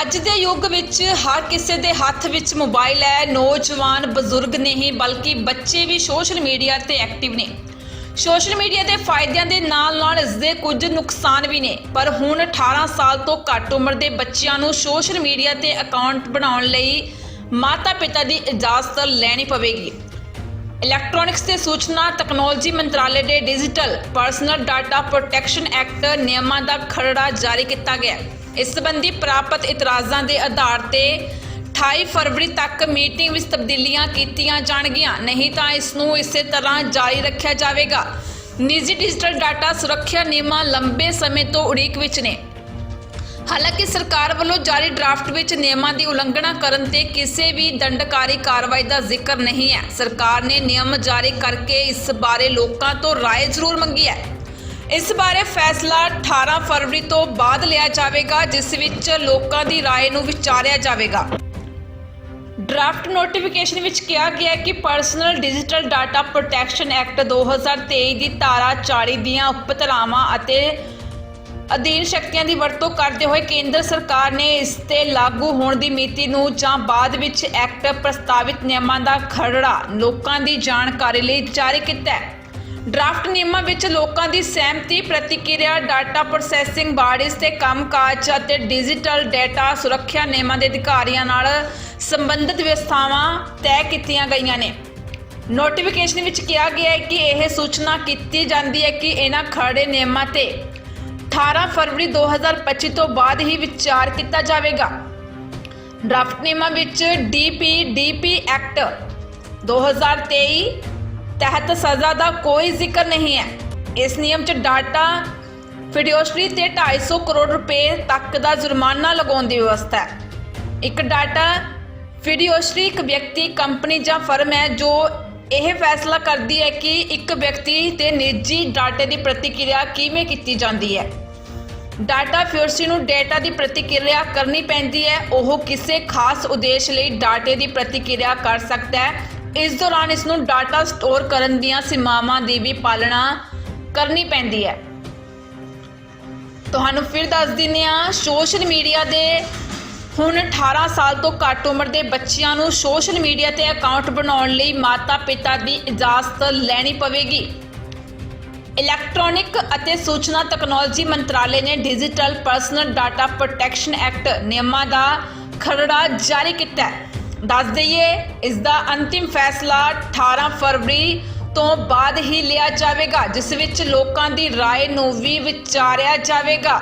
ਅੱਜ ਦੇ ਯੁੱਗ ਵਿੱਚ ਹਰ ਕਿਸੇ ਦੇ ਹੱਥ ਵਿੱਚ ਮੋਬਾਈਲ ਹੈ। ਨੌਜਵਾਨ ਬਜ਼ੁਰਗ ਨਹੀਂ ਬਲਕਿ ਬੱਚੇ ਵੀ ਸੋਸ਼ਲ ਮੀਡੀਆ ਤੇ ਐਕਟਿਵ ਨੇ। ਸੋਸ਼ਲ ਮੀਡੀਆ ਦੇ ਫਾਇਦਿਆਂ ਦੇ ਨਾਲ-ਨਾਲ ਇਸ ਦੇ ਕੁਝ ਨੁਕਸਾਨ ਵੀ ਨੇ। ਪਰ ਹੁਣ 18 ਸਾਲ ਤੋਂ ਘੱਟ ਉਮਰ ਦੇ ਬੱਚਿਆਂ ਨੂੰ ਸੋਸ਼ਲ ਮੀਡੀਆ ਤੇ ਅਕਾਊਂਟ ਬਣਾਉਣ ਲਈ ਮਾਤਾ-ਪਿਤਾ ਦੀ ਇਜਾਜ਼ਤ ਲੈਣੀ ਪਵੇਗੀ। ਇਲੈਕਟ੍ਰੋਨਿਕਸ ਤੇ ਸੂਚਨਾ ਤਕਨਾਲੋਜੀ ਮੰਤਰਾਲੇ ਦੇ digital personal data protection act ਨਿਯਮਾਂ ਦਾ ਖਰੜਾ ਜਾਰੀ ਕੀਤਾ ਗਿਆ। ਇਸ ਸੰਬੰਧੀ ਪ੍ਰਾਪਤ ਇਤਰਾਜ਼ਾਂ ਦੇ ਆਧਾਰ ਤੇ 28 ਫਰਵਰੀ ਤੱਕ ਮੀਟਿੰਗ ਵਿੱਚ ਤਬਦੀਲੀਆਂ ਕੀਤੀਆਂ ਜਾਣਗੀਆਂ ਨਹੀਂ ਤਾਂ ਇਸ ਨੂੰ ਇਸੇ ਤਰ੍ਹਾਂ ਜਾਰੀ ਰੱਖਿਆ ਜਾਵੇਗਾ ਨਿੱਜੀ ਡਿਜੀਟਲ ਡਾਟਾ ਸੁਰੱਖਿਆ ਨਿਯਮਾਂ ਲੰਬੇ ਸਮੇਂ ਤੋਂ ਉਡੀਕ ਵਿੱਚ ਨੇ ਹਾਲਾਂਕਿ ਸਰਕਾਰ ਵੱਲੋਂ ਜਾਰੀ ਡਰਾਫਟ ਵਿੱਚ ਨਿਯਮਾਂ ਦੀ ਉਲੰਘਣਾ ਕਰਨ ਤੇ ਕਿਸੇ ਵੀ ਦੰਡਕਾਰੀ ਕਾਰਵਾਈ ਦਾ ਜ਼ਿਕਰ ਨਹੀਂ ਹੈ ਸਰਕਾਰ ਨੇ ਨਿਯਮ ਜਾਰੀ ਕਰਕੇ ਇਸ ਬਾਰੇ ਲੋਕਾਂ ਤੋਂ رائے ਜ਼ਰੂਰ ਮੰਗੀ ਹੈ ਇਸ ਬਾਰੇ ਫੈਸਲਾ 18 ਫਰਵਰੀ ਤੋਂ ਬਾਅਦ ਲਿਆ ਜਾਵੇਗਾ ਜਿਸ ਵਿੱਚ ਲੋਕਾਂ ਦੀ رائے ਨੂੰ ਵਿਚਾਰਿਆ ਜਾਵੇਗਾ ਡਰਾਫਟ ਨੋਟੀਫਿਕੇਸ਼ਨ ਵਿੱਚ ਕਿਹਾ ਗਿਆ ਹੈ ਕਿ personal digital data protection act 2023 ਦੀ ਧਾਰਾ 40 ਦੀਆਂ ਉਪਧਾਰਾਵਾਂ ਅਤੇ ਅਧੀਨ ਸ਼ਕਤੀਆਂ ਦੀ ਵਰਤੋਂ ਕਰਦੇ ਹੋਏ ਕੇਂਦਰ ਸਰਕਾਰ ਨੇ ਇਸ ਤੇ ਲਾਗੂ ਹੋਣ ਦੀ ਮਿਤੀ ਨੂੰ ਜਾਂ ਬਾਅਦ ਵਿੱਚ ਐਕਟ ਪ੍ਰਸਤਾਵਿਤ ਨਿਯਮਾਂ ਦਾ ਖਰੜਾ ਲੋਕਾਂ ਦੀ ਜਾਣਕਾਰੀ ਲਈ ਜਾਰੀ ਕੀਤਾ ਹੈ ਡਰਾਫਟ ਨਿਯਮਾਂ ਵਿੱਚ ਲੋਕਾਂ ਦੀ ਸਹਿਮਤੀ, ਪ੍ਰਤੀਕਿਰਿਆ, ਡਾਟਾ ਪ੍ਰੋਸੈਸਿੰਗ ਬਾਡੀਜ਼ ਤੇ ਕੰਮਕਾਜ ਅਤੇ ਡਿਜੀਟਲ ਡਾਟਾ ਸੁਰੱਖਿਆ ਨਿਯਮਾਂ ਦੇ ਅਧਿਕਾਰੀਆਂ ਨਾਲ ਸੰਬੰਧਿਤ ਵਿਵਸਥਾਵਾਂ ਤੈਅ ਕੀਤੀਆਂ ਗਈਆਂ ਨੇ। ਨੋਟੀਫਿਕੇਸ਼ਨ ਵਿੱਚ ਕਿਹਾ ਗਿਆ ਹੈ ਕਿ ਇਹ ਸੂਚਨਾ ਕੀਤੀ ਜਾਂਦੀ ਹੈ ਕਿ ਇਹਨਾਂ ਖਰੜੇ ਨਿਯਮਾਂ ਤੇ 18 ਫਰਵਰੀ 2025 ਤੋਂ ਬਾਅਦ ਹੀ ਵਿਚਾਰ ਕੀਤਾ ਜਾਵੇਗਾ। ਡਰਾਫਟ ਨਿਯਮਾਂ ਵਿੱਚ ਡੀਪੀਡੀਪੀ ਐਕਟ 2023 ਤਹਿਤ ਸਜ਼ਾ ਦਾ ਕੋਈ ਜ਼ਿਕਰ ਨਹੀਂ ਹੈ। ਇਸ ਨਿਯਮ 'ਚ ਡਾਟਾ ਫਿਡਿਓਸਟਰੀ ਤੇ 250 ਕਰੋੜ ਰੁਪਏ ਤੱਕ ਦਾ ਜੁਰਮਾਨਾ ਲਗਾਉਣ ਦੀ ਵਿਵਸਥਾ ਹੈ। ਇੱਕ ਡਾਟਾ ਫਿਡਿਓਸਟਰੀ ਇੱਕ ਵਿਅਕਤੀ, ਕੰਪਨੀ ਜਾਂ ਫਰਮ ਹੈ ਜੋ ਇਹ ਫੈਸਲਾ ਕਰਦੀ ਹੈ ਕਿ ਇੱਕ ਵਿਅਕਤੀ ਤੇ ਨਿੱਜੀ ਡਾਟੇ ਦੀ ਪ੍ਰਤੀਕਿਰਿਆ ਕਿਵੇਂ ਕੀਤੀ ਜਾਂਦੀ ਹੈ। ਡਾਟਾ ਫਿਊਰਸੀ ਨੂੰ ਡਾਟਾ ਦੀ ਪ੍ਰਤੀਕਿਰਿਆ ਕਰਨੀ ਪੈਂਦੀ ਹੈ। ਉਹ ਕਿਸੇ ਖਾਸ ਉਦੇਸ਼ ਲਈ ਡਾਟੇ ਦੀ ਪ੍ਰਤੀਕਿਰਿਆ ਕਰ ਸਕਦਾ ਹੈ। ਇਸ ਦੌਰਾਨ ਇਸ ਨੂੰ ਡਾਟਾ ਸਟੋਰ ਕਰਨ ਦੀਆਂ ਸੀਮਾਵਾਂ ਦੀ ਵੀ ਪਾਲਣਾ ਕਰਨੀ ਪੈਂਦੀ ਹੈ। ਤੁਹਾਨੂੰ ਫਿਰ ਦੱਸ ਦਿੰਦੇ ਹਾਂ, ਸੋਸ਼ਲ ਮੀਡੀਆ ਦੇ ਹੁਣ 18 ਸਾਲ ਤੋਂ ਘੱਟ ਉਮਰ ਦੇ ਬੱਚਿਆਂ ਨੂੰ ਸੋਸ਼ਲ ਮੀਡੀਆ ਤੇ ਅਕਾਊਂਟ ਬਣਾਉਣ ਲਈ ਮਾਤਾ-ਪਿਤਾ ਦੀ ਇਜਾਜ਼ਤ ਲੈਣੀ ਪਵੇਗੀ। ਇਲੈਕਟ੍ਰੋਨਿਕ ਅਤੇ ਸੂਚਨਾ ਤਕਨਾਲੋਜੀ ਮੰਤਰਾਲੇ ਨੇ digital personal data protection act ਨਿਯਮਾਂ ਦਾ ਖਰੜਾ ਜਾਰੀ ਕੀਤਾ ਹੈ। ਦੱਸ ਦਈਏ, ਇਸ ਦਾ ਅੰਤਿਮ ਫੈਸਲਾ 18 ਫਰਵਰੀ ਤੋਂ ਬਾਅਦ ਹੀ ਲਿਆ ਜਾਵੇਗਾ, ਜਿਸ ਵਿੱਚ ਲੋਕਾਂ ਦੀ ਰਾਏ ਨੂੰ ਵੀ ਵਿਚਾਰਿਆ ਜਾਵੇਗਾ।